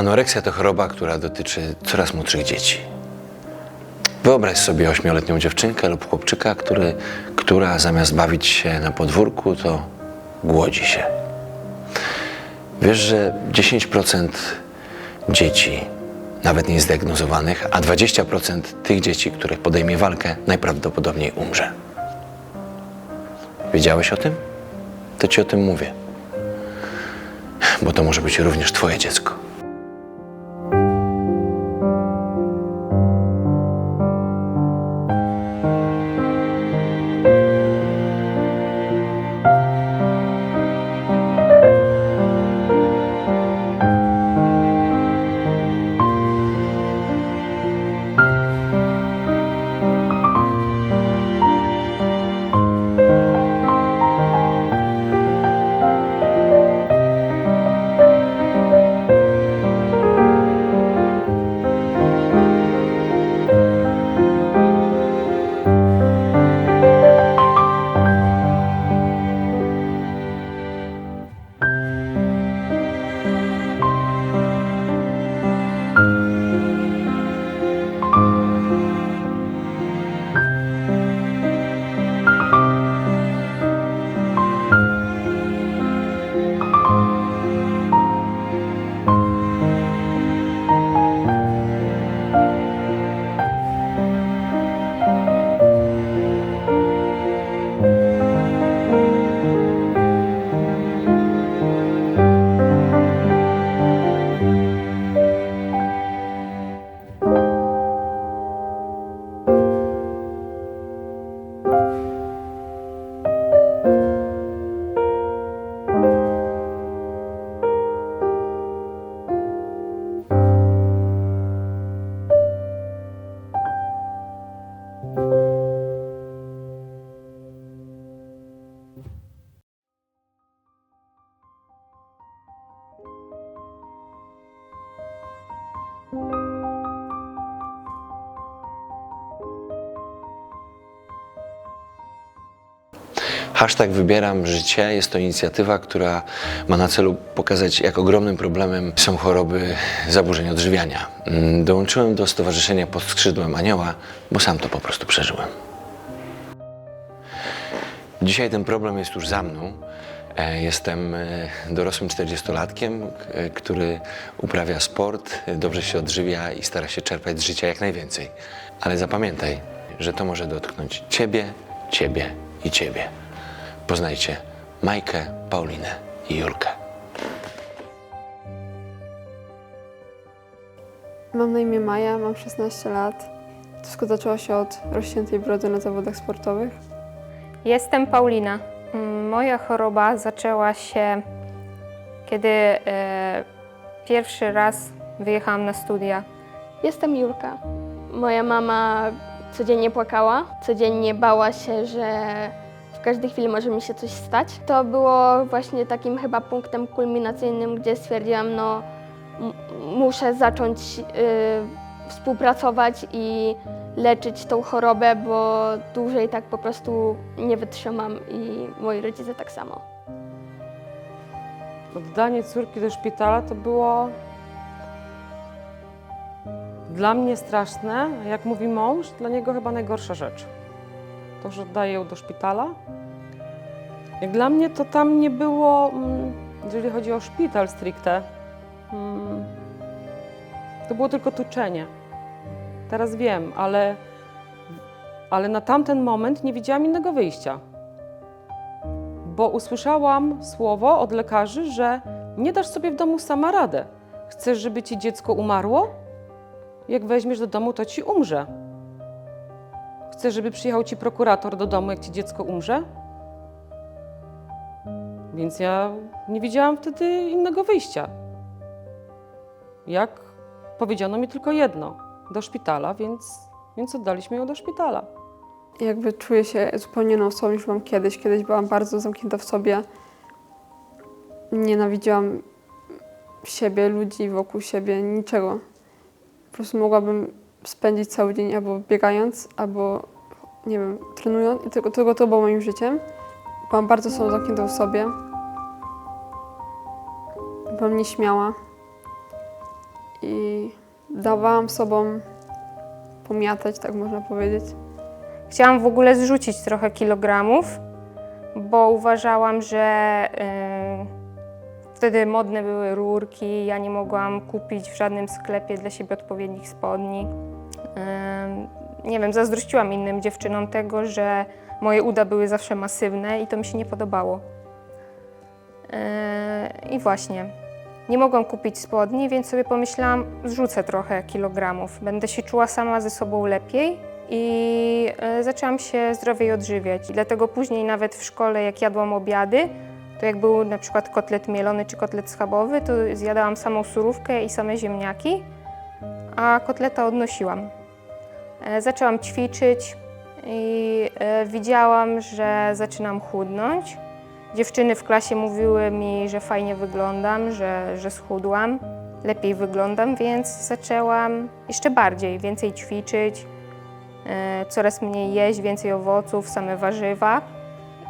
Anoreksja to choroba, która dotyczy coraz młodszych dzieci. Wyobraź sobie ośmioletnią dziewczynkę lub chłopczyka, który, która zamiast bawić się na podwórku, to głodzi się. Wiesz, że 10% dzieci, nawet niezdiagnozowanych, a 20% tych dzieci, które podejmie walkę, najprawdopodobniej umrze. Wiedziałeś o tym? To ci o tym mówię. Bo to może być również twoje dziecko. Hashtag Wybieram Życie jest to inicjatywa, która ma na celu pokazać, jak ogromnym problemem są choroby zaburzeń odżywiania. Mm, Dołączyłem do Stowarzyszenia Pod Skrzydłem Anioła, bo sam to po prostu przeżyłem. Dzisiaj ten problem jest już za mną. E, Jestem e, dorosłym 40-latkiem, k- który uprawia sport, e, dobrze się odżywia i stara się czerpać z życia jak najwięcej. Ale zapamiętaj, że to może dotknąć Ciebie, Ciebie i Ciebie. Poznajcie Majkę, Paulinę i Julkę. Mam na imię Maja, mam 16 lat. Wszystko zaczęło się od rozciętej brody na zawodach sportowych. Jestem Paulina. Moja choroba zaczęła się, kiedy e, pierwszy raz wyjechałam na studia. Jestem Julka. Moja mama codziennie płakała, codziennie bała się, że w każdej chwili może mi się coś stać. To było właśnie takim chyba punktem kulminacyjnym, gdzie stwierdziłam, no muszę zacząć y, współpracować i leczyć tą chorobę, bo dłużej tak po prostu nie wytrzymam i moi rodzice tak samo. Oddanie córki do szpitala to było dla mnie straszne, jak mówi mąż, dla niego chyba najgorsza rzecz. To, że oddaje ją do szpitala. Dla mnie to tam nie było, mm, jeżeli chodzi o szpital stricte, mm, to było tylko tuczenie. Teraz wiem, ale, ale na tamten moment nie widziałam innego wyjścia bo usłyszałam słowo od lekarzy, że nie dasz sobie w domu sama radę. Chcesz, żeby ci dziecko umarło? Jak weźmiesz do domu, to ci umrze. Chcesz, żeby przyjechał ci prokurator do domu, jak ci dziecko umrze? Więc ja nie widziałam wtedy innego wyjścia. Jak powiedziano mi tylko jedno: do szpitala, więc, więc oddaliśmy ją do szpitala. Jakby czuję się zupełnie inną osobą niż byłam kiedyś. Kiedyś byłam bardzo zamknięta w sobie. Nienawidziłam siebie, ludzi wokół siebie, niczego. Po prostu mogłabym spędzić cały dzień albo biegając, albo nie wiem, trenując i tylko, tylko to było moim życiem. Byłam bardzo sobą zamkniętą w sobie. Byłam nieśmiała. i dawałam sobą pomiatać, tak można powiedzieć. Chciałam w ogóle zrzucić trochę kilogramów, bo uważałam, że wtedy modne były rurki, ja nie mogłam kupić w żadnym sklepie dla siebie odpowiednich spodni. Nie wiem, zazdrościłam innym dziewczynom tego, że moje uda były zawsze masywne i to mi się nie podobało. Y, I właśnie, nie mogłam kupić spodni, więc sobie pomyślałam, zrzucę trochę kilogramów. Będę się czuła sama ze sobą lepiej i e, zaczęłam się zdrowiej odżywiać. Dlatego później nawet w szkole, jak jadłam obiady, to jak był na przykład kotlet mielony czy kotlet schabowy, to zjadałam samą surówkę i same ziemniaki, a kotleta odnosiłam. E, Zaczęłam ćwiczyć i e, widziałam, że zaczynam chudnąć. Dziewczyny w klasie mówiły mi, że fajnie wyglądam, że, że schudłam, lepiej wyglądam, więc zaczęłam jeszcze bardziej, więcej ćwiczyć, e, coraz mniej jeść, więcej owoców, same warzywa.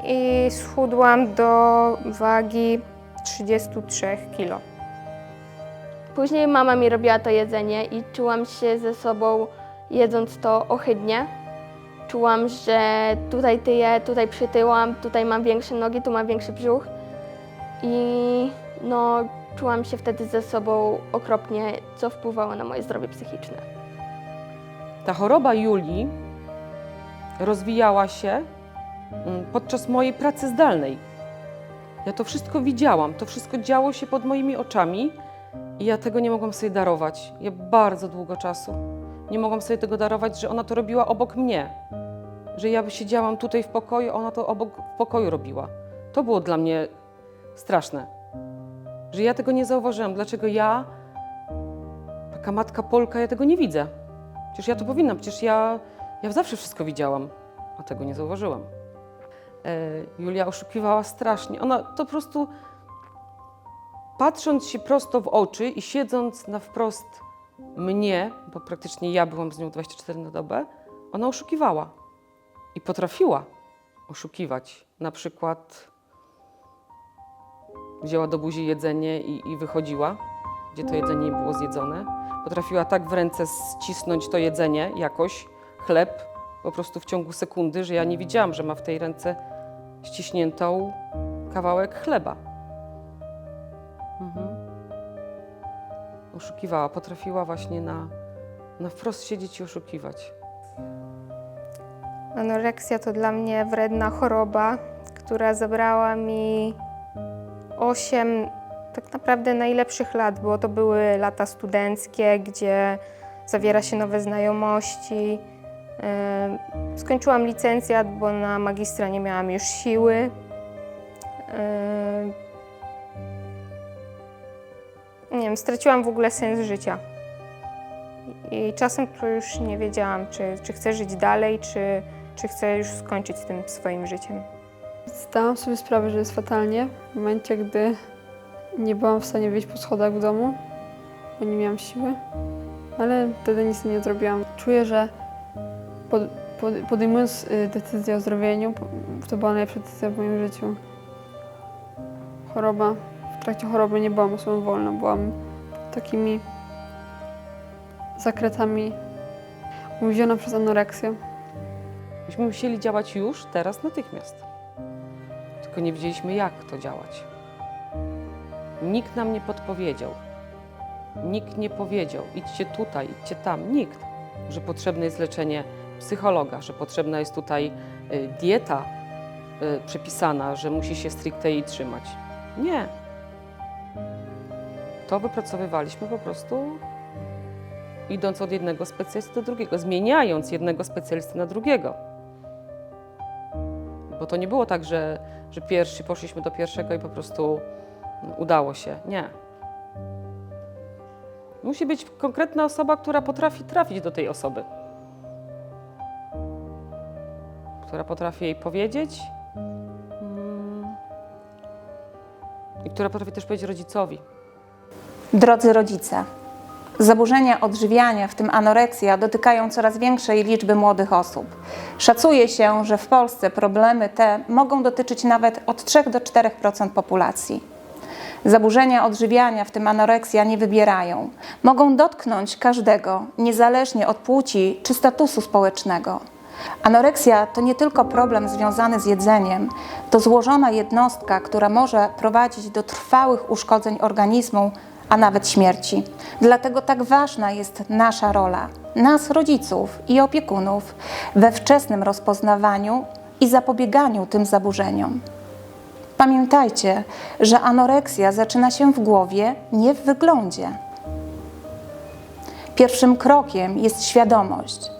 I schudłam do wagi 33 kg. Później mama mi robiła to jedzenie i czułam się ze sobą, jedząc to ohydnie. Czułam, że tutaj tyję, tutaj przytyłam, tutaj mam większe nogi, tu mam większy brzuch. I no, czułam się wtedy ze sobą okropnie, co wpływało na moje zdrowie psychiczne. Ta choroba Julii rozwijała się podczas mojej pracy zdalnej. Ja to wszystko widziałam, to wszystko działo się pod moimi oczami i ja tego nie mogłam sobie darować. Ja bardzo długo czasu nie mogłam sobie tego darować, że ona to robiła obok mnie. Że ja siedziałam tutaj w pokoju, ona to obok w pokoju robiła. To było dla mnie straszne. Że ja tego nie zauważyłam. Dlaczego ja, taka matka Polka, ja tego nie widzę? Przecież ja to powinnam, przecież ja, ja zawsze wszystko widziałam, a tego nie zauważyłam. E, Julia oszukiwała strasznie. Ona to po prostu, patrząc się prosto w oczy i siedząc na wprost mnie, bo praktycznie ja byłam z nią 24 na dobę, ona oszukiwała. I potrafiła oszukiwać. Na przykład wzięła do buzi jedzenie i, i wychodziła, gdzie to jedzenie nie było zjedzone. Potrafiła tak w ręce ścisnąć to jedzenie jakoś, chleb, po prostu w ciągu sekundy, że ja nie widziałam, że ma w tej ręce ściśniętą kawałek chleba. Mhm. Oszukiwała, potrafiła właśnie na, na wprost siedzieć i oszukiwać. Anoreksja to dla mnie wredna choroba, która zabrała mi 8 tak naprawdę najlepszych lat, bo to były lata studenckie, gdzie zawiera się nowe znajomości. Skończyłam licencjat, bo na magistra nie miałam już siły. Nie wiem, straciłam w ogóle sens życia. I czasem to już nie wiedziałam, czy, czy chcę żyć dalej, czy, czy chcę już skończyć tym swoim życiem. Zdałam sobie sprawę, że jest fatalnie w momencie, gdy nie byłam w stanie wyjść po schodach w domu, bo nie miałam siły, ale wtedy nic nie zrobiłam. Czuję, że pod, pod, podejmując y, decyzję o zdrowieniu, to była najlepsza decyzja w moim życiu. Choroba, w trakcie choroby nie byłam osobą wolną, byłam takimi zakretami uwięziona przez anoreksję. Myśmy musieli działać już, teraz, natychmiast. Tylko nie wiedzieliśmy, jak to działać. Nikt nam nie podpowiedział. Nikt nie powiedział, idźcie tutaj, idźcie tam. Nikt. Że potrzebne jest leczenie psychologa, że potrzebna jest tutaj y, dieta y, przepisana, że musi się stricte jej trzymać. Nie. To wypracowywaliśmy po prostu idąc od jednego specjalisty do drugiego, zmieniając jednego specjalisty na drugiego. Bo to nie było tak, że, że pierwszy poszliśmy do pierwszego i po prostu udało się. Nie. Musi być konkretna osoba, która potrafi trafić do tej osoby. Która potrafi jej powiedzieć mm, i która potrafi też powiedzieć rodzicowi. Drodzy rodzice, zaburzenia odżywiania, w tym anoreksja, dotykają coraz większej liczby młodych osób. Szacuje się, że w Polsce problemy te mogą dotyczyć nawet od 3 do 4% populacji. Zaburzenia odżywiania, w tym anoreksja, nie wybierają. Mogą dotknąć każdego, niezależnie od płci czy statusu społecznego. Anoreksja to nie tylko problem związany z jedzeniem, to złożona jednostka, która może prowadzić do trwałych uszkodzeń organizmu, a nawet śmierci. Dlatego tak ważna jest nasza rola, nas, rodziców i opiekunów, we wczesnym rozpoznawaniu i zapobieganiu tym zaburzeniom. Pamiętajcie, że anoreksja zaczyna się w głowie, nie w wyglądzie. Pierwszym krokiem jest świadomość.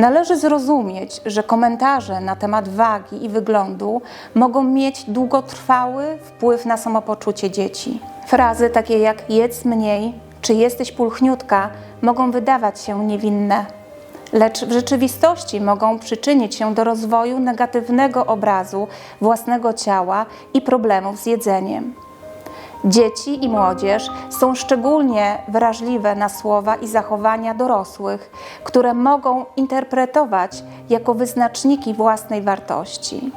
Należy zrozumieć, że komentarze na temat wagi i wyglądu mogą mieć długotrwały wpływ na samopoczucie dzieci. Frazy takie jak jedz mniej czy jesteś pulchniutka mogą wydawać się niewinne, lecz w rzeczywistości mogą przyczynić się do rozwoju negatywnego obrazu własnego ciała i problemów z jedzeniem. Dzieci i młodzież są szczególnie wrażliwe na słowa i zachowania dorosłych, które mogą interpretować jako wyznaczniki własnej wartości.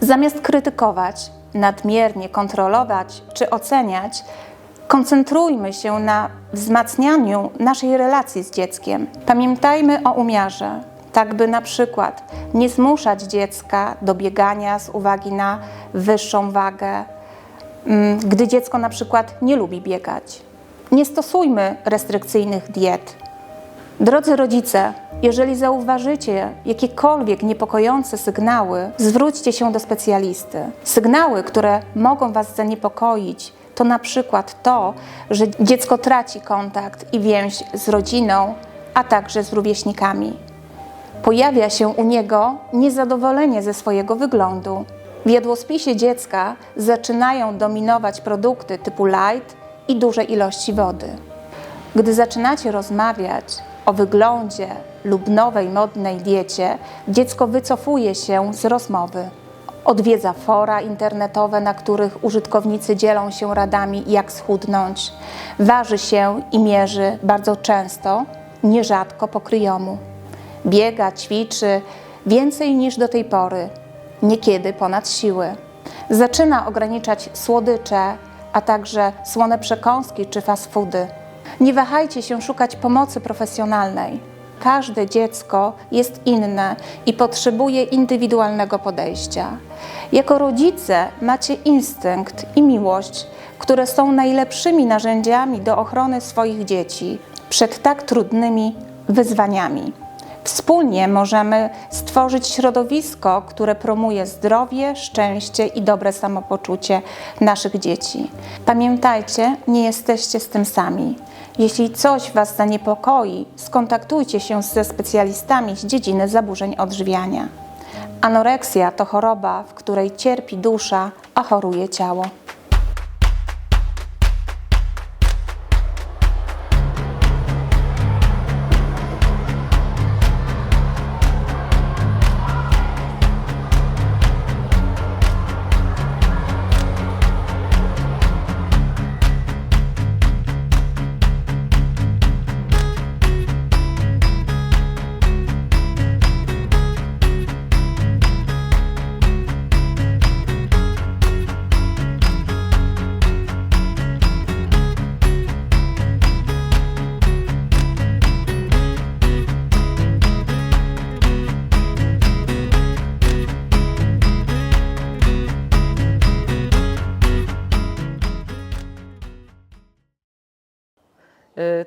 Zamiast krytykować, nadmiernie kontrolować czy oceniać, koncentrujmy się na wzmacnianiu naszej relacji z dzieckiem. Pamiętajmy o umiarze, tak by na przykład nie zmuszać dziecka do biegania z uwagi na wyższą wagę, gdy dziecko na przykład nie lubi biegać. Nie stosujmy restrykcyjnych diet. Drodzy rodzice, jeżeli zauważycie jakiekolwiek niepokojące sygnały, zwróćcie się do specjalisty. Sygnały, które mogą Was zaniepokoić, to na przykład to, że dziecko traci kontakt i więź z rodziną, a także z rówieśnikami. Pojawia się u niego niezadowolenie ze swojego wyglądu. W jadłospisie dziecka zaczynają dominować produkty typu light i duże ilości wody. Gdy zaczynacie rozmawiać o wyglądzie lub nowej modnej diecie, dziecko wycofuje się z rozmowy. Odwiedza fora internetowe, na których użytkownicy dzielą się radami, jak schudnąć. Waży się i mierzy bardzo często, nierzadko po kryjomu. Biega, ćwiczy więcej niż do tej pory, niekiedy ponad siły. Zaczyna ograniczać słodycze, a także słone przekąski czy fast foody. Nie wahajcie się szukać pomocy profesjonalnej. Każde dziecko jest inne i potrzebuje indywidualnego podejścia. Jako rodzice macie instynkt i miłość, które są najlepszymi narzędziami do ochrony swoich dzieci przed tak trudnymi wyzwaniami. Wspólnie możemy stworzyć środowisko, które promuje zdrowie, szczęście i dobre samopoczucie naszych dzieci. Pamiętajcie, nie jesteście z tym sami. Jeśli coś Was zaniepokoi, skontaktujcie się ze specjalistami z dziedziny zaburzeń odżywiania. Anoreksja to choroba, w której cierpi dusza, a choruje ciało.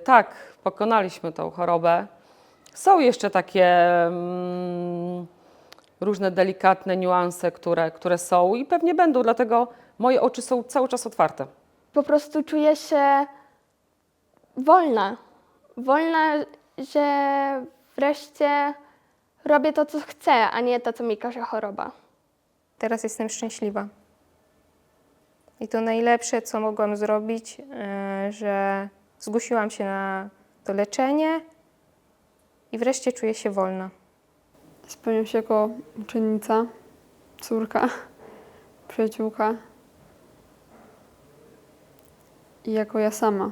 Tak, pokonaliśmy tą chorobę. Są jeszcze takie mm, różne delikatne niuanse, które, które są i pewnie będą, dlatego moje oczy są cały czas otwarte. Po prostu czuję się wolna. Wolna, że wreszcie robię to, co chcę, a nie to, co mi każe choroba. Teraz jestem szczęśliwa. I to najlepsze, co mogłam zrobić, e, że zgłosiłam się na to leczenie i wreszcie czuję się wolna. Spełniam się jako uczennica, córka, przyjaciółka i jako ja sama.